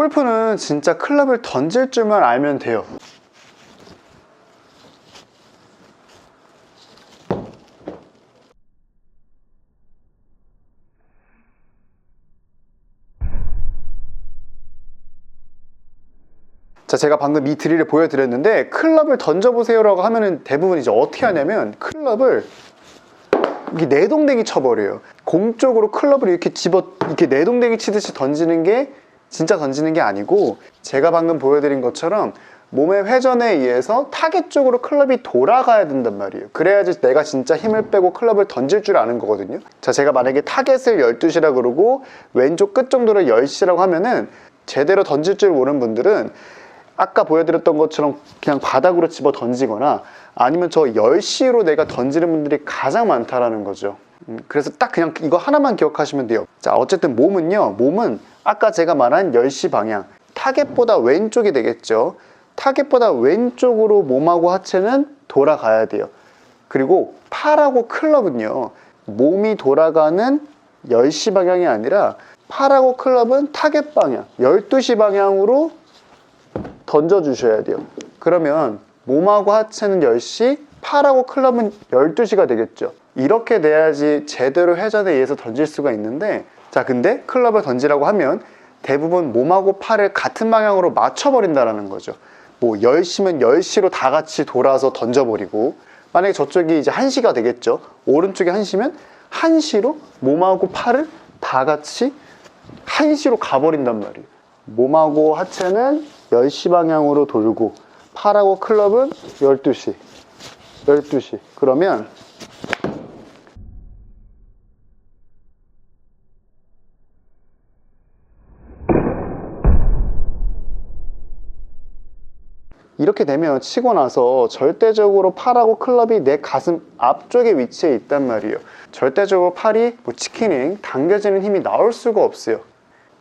골프는 진짜 클럽을 던질 줄만 알면 돼요. 자, 제가 방금 이 드릴을 보여드렸는데 클럽을 던져보세요 라고 하면은 대부분 이제 어떻게 하냐면 클럽을 이게 내동댕이 쳐버려요. 공 쪽으로 클럽을 이렇게 집어 이렇게 내동댕이 치듯이 던지는 게 진짜 던지는 게 아니고 제가 방금 보여드린 것처럼 몸의 회전에 의해서 타겟 쪽으로 클럽이 돌아가야 된단 말이에요. 그래야지 내가 진짜 힘을 빼고 클럽을 던질 줄 아는 거거든요. 자, 제가 만약에 타겟을 12시라 그러고 왼쪽 끝 정도를 10시라고 하면은 제대로 던질 줄 모르는 분들은 아까 보여드렸던 것처럼 그냥 바닥으로 집어 던지거나 아니면 저 10시로 내가 던지는 분들이 가장 많다라는 거죠. 음, 그래서 딱 그냥 이거 하나만 기억하시면 돼요. 자, 어쨌든 몸은요, 몸은 아까 제가 말한 10시 방향, 타겟보다 왼쪽이 되겠죠. 타겟보다 왼쪽으로 몸하고 하체는 돌아가야 돼요. 그리고 팔하고 클럽은요, 몸이 돌아가는 10시 방향이 아니라 팔하고 클럽은 타겟 방향, 12시 방향으로 던져 주셔야 돼요. 그러면 몸하고 하체는 10시, 팔하고 클럽은 12시가 되겠죠. 이렇게 돼야지 제대로 회전에 의해서 던질 수가 있는데 자 근데 클럽을 던지라고 하면 대부분 몸하고 팔을 같은 방향으로 맞춰버린다라는 거죠. 뭐 10시면 10시로 다 같이 돌아서 던져버리고 만약에 저쪽이 이제 1시가 되겠죠. 오른쪽이 1시면 1시로 몸하고 팔을 다 같이 1시로 가버린단 말이에요. 몸하고 하체는 10시 방향으로 돌고 팔하고 클럽은 12시 12시 그러면 이렇게 되면 치고 나서 절대적으로 팔하고 클럽이 내 가슴 앞쪽에 위치해 있단 말이에요. 절대적으로 팔이 뭐 치킨ing 당겨지는 힘이 나올 수가 없어요.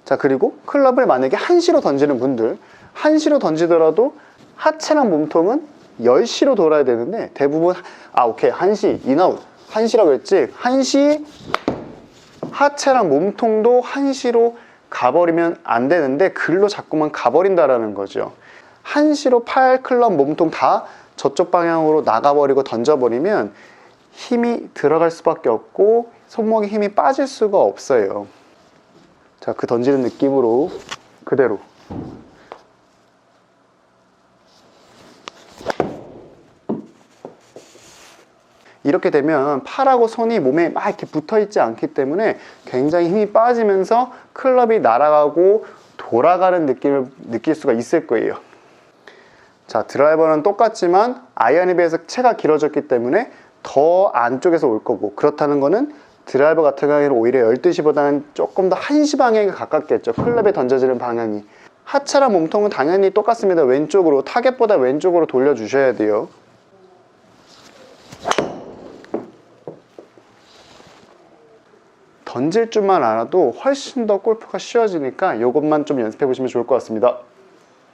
자 그리고 클럽을 만약에 한시로 던지는 분들 한시로 던지더라도 하체랑 몸통은 10시로 돌아야 되는데 대부분 아 오케이 한시 인아웃 한시라고 했지 한시 하체랑 몸통도 한시로 가버리면 안 되는데 글로 자꾸만 가버린다라는 거죠 한시로 팔 클럽 몸통 다 저쪽 방향으로 나가버리고 던져버리면 힘이 들어갈 수밖에 없고 손목에 힘이 빠질 수가 없어요 자, 그 던지는 느낌으로 그대로. 이렇게 되면 팔하고 손이 몸에 막 이렇게 붙어 있지 않기 때문에 굉장히 힘이 빠지면서 클럽이 날아가고 돌아가는 느낌을 느낄 수가 있을 거예요. 자, 드라이버는 똑같지만 아이언에 비해서 채가 길어졌기 때문에 더 안쪽에서 올 거고 그렇다는 거는 드라이버 같은 경우에는 오히려 12시보다는 조금 더 1시 방향에 가깝겠죠. 클럽에 던져지는 방향이. 하체랑 몸통은 당연히 똑같습니다. 왼쪽으로, 타겟보다 왼쪽으로 돌려주셔야 돼요. 던질 줄만 알아도 훨씬 더 골프가 쉬워지니까 이것만 좀 연습해 보시면 좋을 것 같습니다.